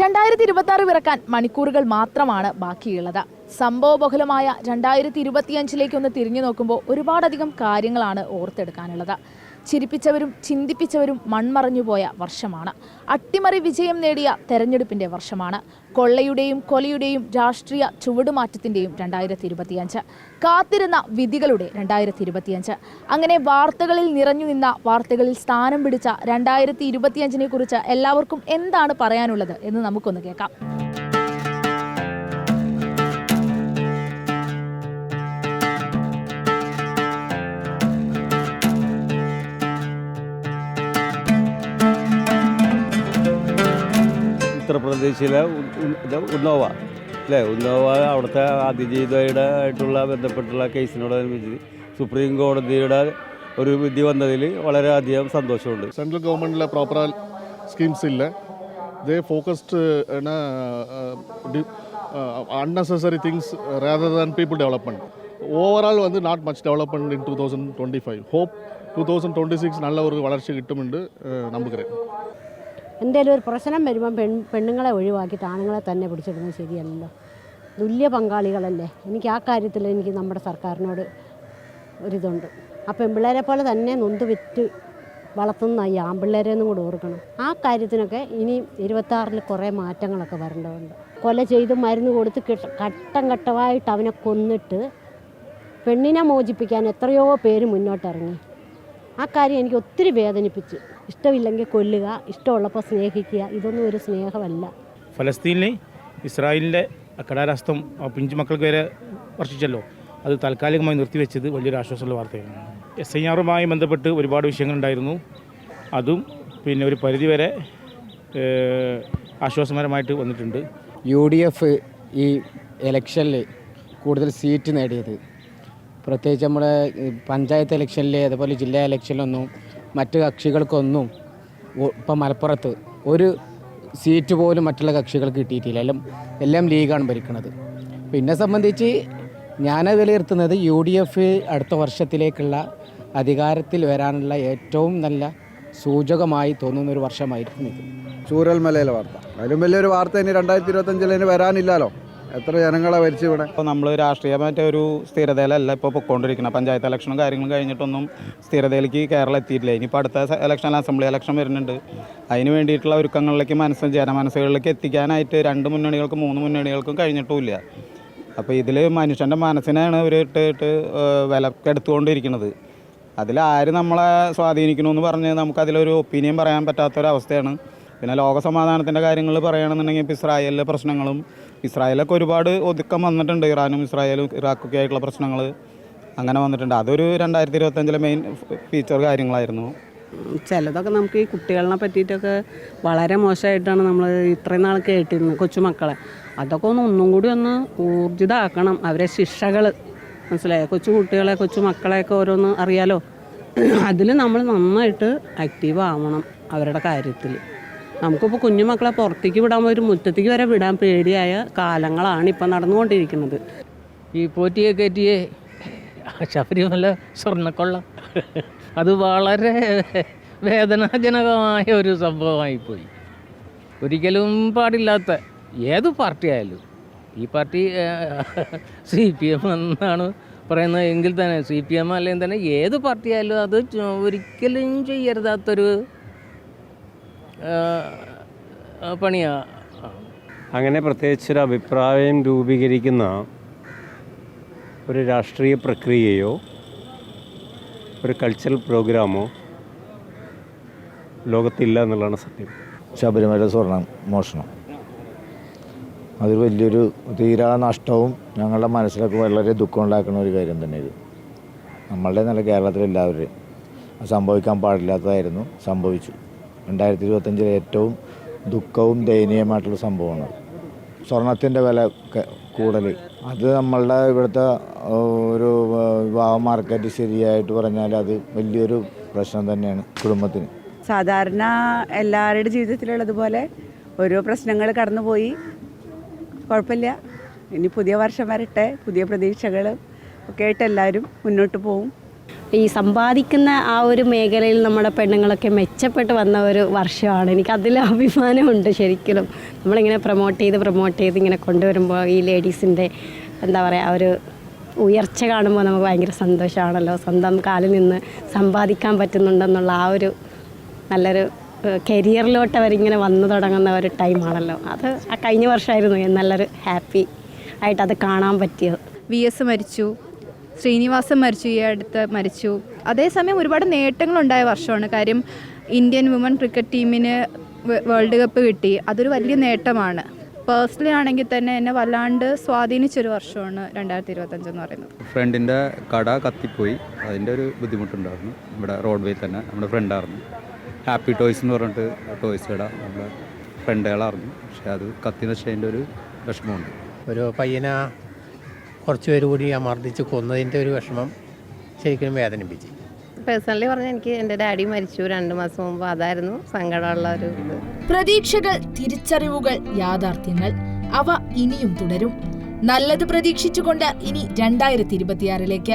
രണ്ടായിരത്തി ഇരുപത്തി ആറ് ഇറക്കാൻ മണിക്കൂറുകൾ മാത്രമാണ് ബാക്കിയുള്ളത്. സംഭവബഹുലമായ രണ്ടായിരത്തി ഇരുപത്തിയഞ്ചിലേക്കൊന്ന് തിരിഞ്ഞു നോക്കുമ്പോൾ ഒരുപാടധികം കാര്യങ്ങളാണ് ഓർത്തെടുക്കാനുള്ളത്. ചിരിപ്പിച്ചവരും ചിന്തിപ്പിച്ചവരും മൺമറഞ്ഞുപോയ വർഷമാണ്. അട്ടിമറി വിജയം നേടിയ തെരഞ്ഞെടുപ്പിന്റെ വർഷമാണ്. കൊള്ളയുടെയും കൊലയുടെയും രാഷ്ട്രീയ ചുവടുമാറ്റത്തിന്റെയും രണ്ടായിരത്തി ഇരുപത്തിയഞ്ച് കാത്തിരുന്ന വിധികളുടെ രണ്ടായിരത്തി ഇരുപത്തിയഞ്ച് അങ്ങനെ വാർത്തകളിൽ നിറഞ്ഞു നിന്ന വാർത്തകളിൽ സ്ഥാനം പിടിച്ച രണ്ടായിരത്തി ഇരുപത്തിയഞ്ചിനെ കുറിച്ച് എല്ലാവർക്കും എന്താണ് പറയാനുള്ളത് എന്ന് നമുക്കൊന്ന് കേൾക്കാം. ഉദ്ദേശിച്ചില്ല ഉന്നോവ. അല്ലേ? ഉന്നോവ അവിടുത്തെ അതിജീവിതയുടെ ആയിട്ടുള്ള ബന്ധപ്പെട്ടുള്ള കേസിനോടനുബന്ധിച്ച് സുപ്രീം കോടതിയുടെ ഒരു വിധി വന്നതിൽ വളരെയധികം സന്തോഷമുണ്ട്. സെൻട്രൽ ഗവൺമെന്റിലെ പ്രോപ്പർ സ്കീംസ് ഇല്ല. ഇതേ focused unnecessary things rather than people development overall വന്ന് not much development in two thousand twenty five hope two thousand twenty six നല്ല ഒരു വളർച്ച കിട്ടുമെന്ന് என்று എന്തെങ്കിലും ഒരു പ്രശ്നം വരുമ്പം പെൺ പെണ്ണുങ്ങളെ ഒഴിവാക്കിയിട്ട് ആണുങ്ങളെ തന്നെ പിടിച്ചിടുന്നത് ശരിയല്ലല്ലോ. തുല്യ പങ്കാളികളല്ലേ. എനിക്ക് ആ കാര്യത്തിൽ എനിക്ക് നമ്മുടെ സർക്കാരിനോട് ഒരിതുണ്ട് ആ പെൺപിള്ളേരെ പോലെ തന്നെ നൊന്ത് വിറ്റ് വളർത്തുന്ന ഈ ആൺപിള്ളേരെ ഒന്നും കൂടെ ഓർക്കണം. ആ കാര്യത്തിനൊക്കെ ഇനി ഇരുപത്താറിൽ കുറേ മാറ്റങ്ങളൊക്കെ വരേണ്ടതുണ്ട്. കൊല ചെയ്ത് മരുന്ന് കൊടുത്ത് ഘട്ടം ഘട്ടമായിട്ട് അവനെ കൊന്നിട്ട് പെണ്ണിനെ മോചിപ്പിക്കാൻ എത്രയോ പേര് മുന്നോട്ടിറങ്ങി. ആ കാര്യം എനിക്ക് ഒത്തിരി വേദനിപ്പിച്ചു. ഇഷ്ടമില്ലെങ്കിൽ കൊല്ലുക ഇഷ്ടമുള്ളപ്പോൾ സ്നേഹിക്കുക ഇതൊന്നും ഒരു സ്നേഹമല്ല. ഫലസ്തീനിൽ ഇസ്രായേലിന്റെ കടാരാസ്ത്രം ആ പിഞ്ചു മക്കൾക്ക് വരെ വർഷിച്ചല്ലോ. അത് താൽക്കാലികമായി നിർത്തിവെച്ചത് വലിയൊരു ആശ്വാസമുള്ള വാർത്തയാണ്. എസ് ഐ ആറുമായി ബന്ധപ്പെട്ട് ഒരുപാട് വിഷയങ്ങളുണ്ടായിരുന്നു. അതും പിന്നെ ഒരു പരിധിവരെ ആശ്വാസകരമായിട്ട് വന്നിട്ടുണ്ട്. യു ഡി എഫ് ഈ ഇലക്ഷനിൽ കൂടുതൽ സീറ്റ് നേടിയത് പ്രത്യേകിച്ച് നമ്മുടെ പഞ്ചായത്ത് ഇലക്ഷനിൽ അതുപോലെ ജില്ലാ ഇലക്ഷനിലൊന്നും മറ്റ് കക്ഷികൾക്കൊന്നും ഇപ്പം മലപ്പുറത്ത് ഒരു സീറ്റ് പോലും മറ്റുള്ള കക്ഷികൾക്ക് കിട്ടിയിട്ടില്ല. എല്ലാം എല്ലാം ലീഗാണ് ഭരിക്കുന്നത് പിന്നെ സംബന്ധിച്ച് ഞാൻ വിലയിരുത്തുന്നത് യു ഡി എഫ് അടുത്ത വർഷത്തിലേക്കുള്ള അധികാരത്തിൽ വരാനുള്ള ഏറ്റവും നല്ല സൂചകമായി തോന്നുന്ന ഒരു വർഷമായിരിക്കും ഇത്. ചൂരൽമലയിലെ വാർത്ത. അതിലും വലിയൊരു വാർത്ത ഇനി രണ്ടായിരത്തി ഇരുപത്തഞ്ചിൽ ഇനി വരാനില്ലല്ലോ. എത്ര ജനങ്ങളെ ഭരിച്ചു ഇവിടെ? ഇപ്പോൾ നമ്മൾ രാഷ്ട്രീയമായിട്ട് ഒരു സ്ഥിരതയിലല്ല ഇപ്പോൾ പൊയ്ക്കൊണ്ടിരിക്കുന്നത് പഞ്ചായത്ത് ഇലക്ഷനും കാര്യങ്ങളും കഴിഞ്ഞിട്ടൊന്നും സ്ഥിരതയിലേക്ക് കേരളം എത്തിയിട്ടില്ല. ഇനിയിപ്പോൾ അടുത്ത ഇലക്ഷൻ അസംബ്ലി ഇലക്ഷൻ വരുന്നുണ്ട്. അതിന് വേണ്ടിയിട്ടുള്ള ഒരുക്കങ്ങളിലേക്ക് മനസ്സ് ജനമനസ്സുകളിലേക്ക് എത്തിക്കാനായിട്ട് രണ്ട് മുന്നണികൾക്കും മൂന്ന് മുന്നണികൾക്കും കഴിഞ്ഞിട്ടുമില്ല. അപ്പോൾ ഇതിൽ മനുഷ്യന്റെ മനസ്സിനെയാണ് ഇവർ ഇട്ട് ഇട്ട് ഏഹ് വിലക്കെടുത്തുകൊണ്ടിരിക്കുന്നത് അതിൽ ആര് നമ്മളെ സ്വാധീനിക്കണമെന്ന് പറഞ്ഞ് നമുക്കതിലൊരു ഒപ്പീനിയൻ പറയാൻ പറ്റാത്തൊരവസ്ഥയാണ്. പിന്നെ ലോകസമാധാനത്തിന്റെ കാര്യങ്ങൾ പറയുകയാണെന്നുണ്ടെങ്കിൽ ഇപ്പോൾ ഇസ്രായേലിലെ പ്രശ്നങ്ങളും ഇസ്രായേലൊക്കെ ഒരുപാട് ഒതുക്കം വന്നിട്ടുണ്ട്. ഇറാനും ഇസ്രായേലും ഇറാഖൊക്കെ ആയിട്ടുള്ള പ്രശ്നങ്ങൾ അങ്ങനെ വന്നിട്ടുണ്ട്. അതൊരു രണ്ടായിരത്തി ഇരുപത്തഞ്ചിലെ മെയിൻ ഫീച്ചർ കാര്യങ്ങളായിരുന്നു. ചിലതൊക്കെ നമുക്ക് ഈ കുട്ടികളെ പറ്റിയിട്ടൊക്കെ വളരെ മോശമായിട്ടാണ് നമ്മൾ ഇത്രയും നാൾ കേട്ടിരുന്നത് കൊച്ചുമക്കളെ. അതൊക്കെ ഒന്ന് ഒന്നും കൂടി ഒന്ന് ഊർജിതമാക്കണം അവരെ ശിക്ഷകൾ മനസ്സിലായോ? കൊച്ചു കുട്ടികളെ കൊച്ചു മക്കളെയൊക്കെ ഓരോന്ന് അറിയാലോ. അതിൽ നമ്മൾ നന്നായിട്ട് ആക്റ്റീവ് ആവണം അവരുടെ കാര്യത്തിൽ. നമുക്കിപ്പോൾ കുഞ്ഞുമക്കളെ പുറത്തേക്ക് വിടാൻ ഒരു മുറ്റത്തേക്ക് വരെ വിടാൻ പേടിയായ കാലങ്ങളാണ് ഇപ്പം നടന്നുകൊണ്ടിരിക്കുന്നത്. ഈ പോറ്റിയെ കയറ്റിയെ ശബരിമല സ്വർണക്കൊള്ള. അത് വളരെ വേദനാജനകമായ ഒരു സംഭവമായിപ്പോയി. ഒരിക്കലും പാടില്ലാത്ത ഏത് പാർട്ടി ആയാലും ഈ പാർട്ടി സി പി എം എന്നാണ് പറയുന്നത്. എങ്കിൽ തന്നെ സി പി എം അല്ലെങ്കിൽ തന്നെ ഏത് പാർട്ടി ആയാലും അത് ഒരിക്കലും ചെയ്യരുതാത്തൊരു പണിയാണ് അങ്ങനെ പ്രത്യേകിച്ചൊരു അഭിപ്രായം രൂപീകരിക്കുന്ന ഒരു രാഷ്ട്രീയ പ്രക്രിയയോ ഒരു കൾച്ചറൽ പ്രോഗ്രാമോ ലോകത്തില്ല എന്നുള്ളതാണ് സത്യം. ശബരിമല സ്വർണം മോഷണം. അതൊരു വലിയൊരു തീരാ നഷ്ടവും ഞങ്ങളുടെ മനസ്സിലൊക്കെ വളരെ ദുഃഖം ഉണ്ടാക്കുന്ന ഒരു കാര്യം തന്നെ ഇത്. നമ്മളുടെ നല്ല കേരളത്തിലെല്ലാവരും അത് സംഭവിക്കാൻ പാടില്ലാത്തതായിരുന്നു സംഭവിച്ചു. രണ്ടായിരത്തി ഇരുപത്തഞ്ചിലെ ഏറ്റവും ദുഃഖവും ദയനീയമായിട്ടുള്ള സംഭവമാണ്. സ്വർണത്തിന്റെ വില കൂടൽ അത് നമ്മളുടെ ഇവിടുത്തെ ഒരു വിവാഹ മാർക്കറ്റ് ശരിയായിട്ട് പറഞ്ഞാൽ അത് വലിയൊരു പ്രശ്നം തന്നെയാണ് കുടുംബത്തിന്. സാധാരണ എല്ലാവരുടെ ജീവിതത്തിലുള്ളതുപോലെ ഓരോ പ്രശ്നങ്ങൾ കടന്നുപോയി. കുഴപ്പമില്ല. ഇനി പുതിയ വർഷം വരട്ടെ പുതിയ പ്രതീക്ഷകൾ ഒക്കെ ആയിട്ട് എല്ലാവരും മുന്നോട്ട് പോവും. ഈ സമ്പാദിക്കുന്ന ആ ഒരു മേഖലയിൽ നമ്മുടെ പെണ്ണുങ്ങളൊക്കെ മെച്ചപ്പെട്ട് വന്ന ഒരു വർഷമാണ്. എനിക്ക് അതിൽ അഭിമാനമുണ്ട് ശരിക്കും നമ്മളിങ്ങനെ പ്രൊമോട്ട് ചെയ്ത് പ്രൊമോട്ട് ചെയ്ത് ഇങ്ങനെ കൊണ്ടുവരുമ്പോൾ ഈ ലേഡീസിന്റെ എന്താ പറയുക ഒരു ഉയർച്ച കാണുമ്പോൾ നമുക്ക് ഭയങ്കര സന്തോഷമാണല്ലോ സ്വന്തം കാലിൽ നിന്ന് സമ്പാദിക്കാൻ പറ്റുന്നുണ്ടെന്നുള്ള ആ ഒരു നല്ലൊരു കരിയറിലോട്ട് അവരിങ്ങനെ വന്നു തുടങ്ങുന്ന ഒരു ടൈമാണല്ലോ. അത് ആ കഴിഞ്ഞ വർഷമായിരുന്നു നല്ലൊരു ഹാപ്പി ആയിട്ട് അത് കാണാൻ പറ്റിയത്. വി എസ് മരിച്ചു. ശ്രീനിവാസൻ മരിച്ചു ഈ അടുത്ത് മരിച്ചു. അതേസമയം ഒരുപാട് നേട്ടങ്ങളുണ്ടായ വർഷമാണ്. കാര്യം ഇന്ത്യൻ വുമൺ ക്രിക്കറ്റ് ടീമിന് വേൾഡ് കപ്പ് കിട്ടി. അതൊരു വലിയ നേട്ടമാണ്. പേഴ്സണലി ആണെങ്കിൽ തന്നെ എന്നെ വല്ലാണ്ട് സ്വാധീനിച്ചൊരു വർഷമാണ് രണ്ടായിരത്തി ഇരുപത്തഞ്ചെന്ന് പറയുന്നത്. ഫ്രണ്ടിന്റെ കട കത്തിപ്പോയി. അതിന്റെ ഒരു ബുദ്ധിമുട്ടുണ്ടായിരുന്നു. ഇവിടെ റോഡ് വേ തന്നെ നമ്മുടെ ഫ്രണ്ടായിരുന്നു. ഹാപ്പി ടോയ്സ് എന്ന് പറഞ്ഞിട്ട് ടോയ്സ് കട നമ്മുടെ ഫ്രണ്ടുകളായിരുന്നു. പക്ഷേ അത് കത്തി നശിച്ചതിന്റെ ഒരു വിഷമമുണ്ട്. ഒരു പയ്യനെ കുറച്ച് പേര് കൂടി അമർദ്ദിച്ച് കൊന്നതിന്റെ ഒരു വിഷമം ശരിക്കും വേദനിപ്പിച്ചു. പേഴ്സണലി പറഞ്ഞാൽ എനിക്ക് എന്റെ ഡാഡി മരിച്ചു രണ്ട് മാസം മുമ്പ്. അതായിരുന്നു സങ്കടമുള്ള ഒരു ഇത്. പ്രതീക്ഷകൾ തിരിച്ചറിവുകൾ യാഥാർത്ഥ്യങ്ങൾ അവ ഇനിയും തുടരും. നല്ലത് പ്രതീക്ഷിച്ചുകൊണ്ട് ഇനി രണ്ടായിരത്തി ഇരുപത്തിയാറിലേക്ക്